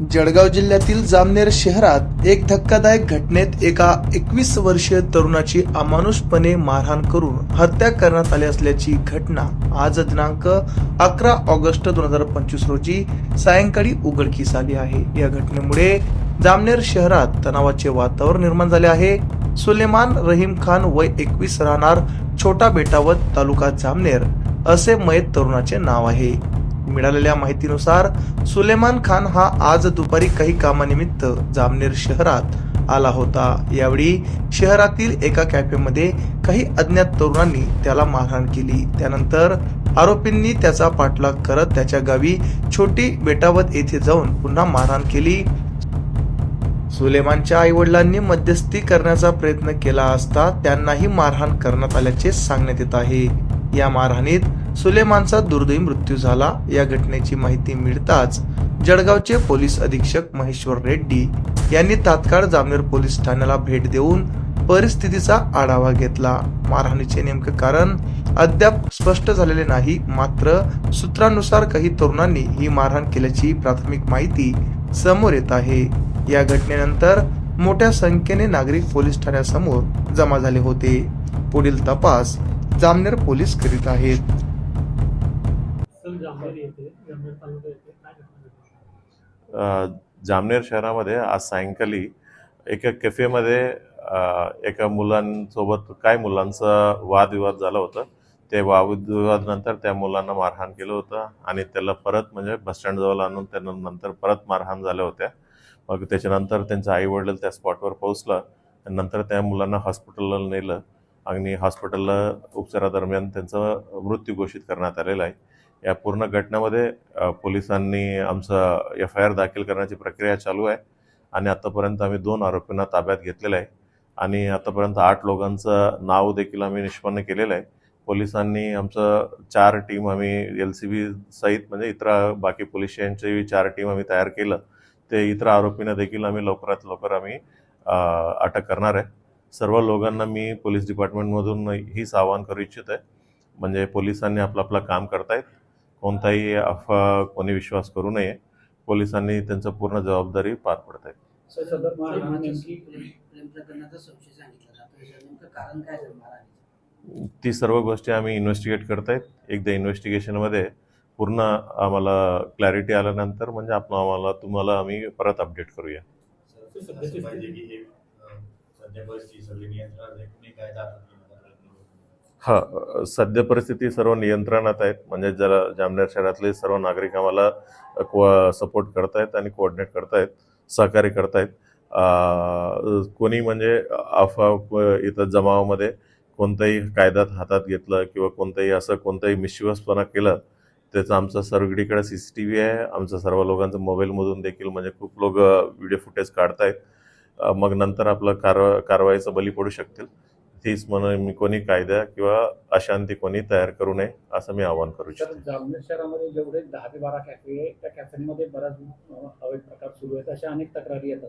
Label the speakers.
Speaker 1: जळगाव जिल्ह्यातील जामनेर शहरात एक धक्कादायक घटनेत एका एकवीस वर्षीय तरुणाची अमानुषपणे मारहाण करून हत्या करण्यात आली असल्याची घटना आज दिनांक अकरा ऑगस्ट दोन हजार पंचवीस रोजी सायंकाळी उघडकीस आली आहे. या घटनेमुळे जामनेर शहरात तणावाचे वातावरण निर्माण झाले आहे. सुलेमान रहीम खान वय एकवीस राहणार छोटा बेटावत तालुका जामनेर असे मयत तरुणाचे नाव आहे. मिळालेल्या माहितीनुसार सुलेमान खान हा आज दुपारी काही कामानिमित्त जामनेर शहरात आला होता. यावेळी शहरातील एका कॅफेमध्ये काही अज्ञात तरुणांनी त्याला मारहाण केली. त्यानंतर आरोपींनी त्याचा पाठलाग करत त्याच्या गावी छोटी बेटावत येथे जाऊन पुन्हा मारहाण केली. सुलेमानच्या आई वडिलांनी मध्यस्थी करण्याचा प्रयत्न केला असता त्यांनाही मारहाण करण्यात आल्याचे सांगण्यात येत आहे. या मारहाणीत सुलेमानचा दुर्दैवी मृत्यू झाला. या घटनेची माहिती मिळताच जळगावचे पोलीस अधीक्षक महेश्वर रेड्डी यांनी तात्काळ जामनेर पोलीस ठाण्याला भेट देऊन परिस्थितीचा आढावा घेतला. मारहाणीचे नेमके कारण अद्याप स्पष्ट झालेले नाही. मात्र सूत्रांनुसार काही तरुणांनी ही मारहाण केल्याची प्राथमिक माहिती समोर येत आहे. या घटनेनंतर मोठ्या संख्येने नागरिक पोलीस ठाण्यासमोर जमा झाले होते. पुढील तपास जामनेर पोलीस करीत आहेत.
Speaker 2: जामनेर शहरामध्ये आज सायंकाळी एका कॅफेमध्ये एका मुलांसोबत काय मुलांचा वादविवाद झाला होता ते वादविवाद नंतर त्या मुलांना मारहाण केलं होतं आणि त्याला परत म्हणजे बसस्टँड जवळ आणून त्यांना नंतर परत मारहाण झाल्या होत्या. मग त्याच्यानंतर त्यांचं आई वडील त्या स्पॉटवर पोहोचलं आणि नंतर त्या मुलांना हॉस्पिटलला नेलं. आणि हॉस्पिटलला उपचारादरम्यान त्यांचा मृत्यू घोषित करण्यात आलेला आहे. या पूर्ण घटनेमध्ये पोलिसांनी आमचं एफ आय आर दाखल करण्याची प्रक्रिया चालू आहे आणि आतापर्यंत आम्ही दोन आरोपींना ताब्यात घेतलेलं आहे आणि आतापर्यंत आठ लोकांचं नाव देखील आम्ही निष्पन्न केलेलं आहे. पोलिसांनी आमचं चार टीम आम्ही एल सी बी सहित म्हणजे इतर बाकी पोलीस स्टेशनची चार टीम आम्ही तयार केलं. ते इतर आरोपींना देखील आम्ही लवकरात लवकर आम्ही अटक करणार आहे. सर्व लोकांना मी पोलीस डिपार्टमेंटमधून हीच आवाहन करू इच्छित आहे. म्हणजे पोलिसांनी आपलं आपलं काम करतायत. कोणताही अफवा कोणी विश्वास करू नये. पोलिसांनी त्यांचं पूर्ण जबाबदारी पार पडत आहे
Speaker 3: महाराज
Speaker 2: ती सर्व गोष्टी आम्ही इन्व्हेस्टिगेट करतायत. एकदा इन्व्हेस्टिगेशनमध्ये पूर्ण आम्हाला क्लॅरिटी आल्यानंतर म्हणजे आपण आम्हाला तुम्हाला आम्ही परत अपडेट करूया.
Speaker 4: सध्या परिस्थिती सगळी नियंत्रणात आहे. कुणी काय दाखल
Speaker 2: हा सध्या परिस्थिती सर्व नियंत्रणात आहेत. म्हणजे जरा जामनेर शहरातले सर्व नागरिक आम्हाला सपोर्ट करतायत आणि कोऑर्डिनेट करतायत सहकार्य करतायत. कोणी म्हणजे अफवा इथं जमावामध्ये कोणताही कायद्यात हातात घेतलं किंवा कोणतंही असं कोणताही मिशिवसपणा केलं त्याचं आमचं सर्वकडीकडे सी सी टी व्ही आहे. आमचं सर्व लोकांचं मोबाईलमधून देखील म्हणजे खूप लोक व्हिडिओ फुटेज काढतायत. मग नंतर आपलं कारवा कारवाईचं बली पडू शकतील. तीच म्हणून मी कोणी कायदा किंवा अशांती कोणी तयार करू नये असं मी आवाहन करू शकतो
Speaker 5: जामनेर शहरामध्ये जेवढे दहा ते बारा कॅफे आहे त्या कॅफेमध्ये बऱ्याच हवे अवैध प्रकार सुरू आहेत अशा अनेक तक्रारी येतात.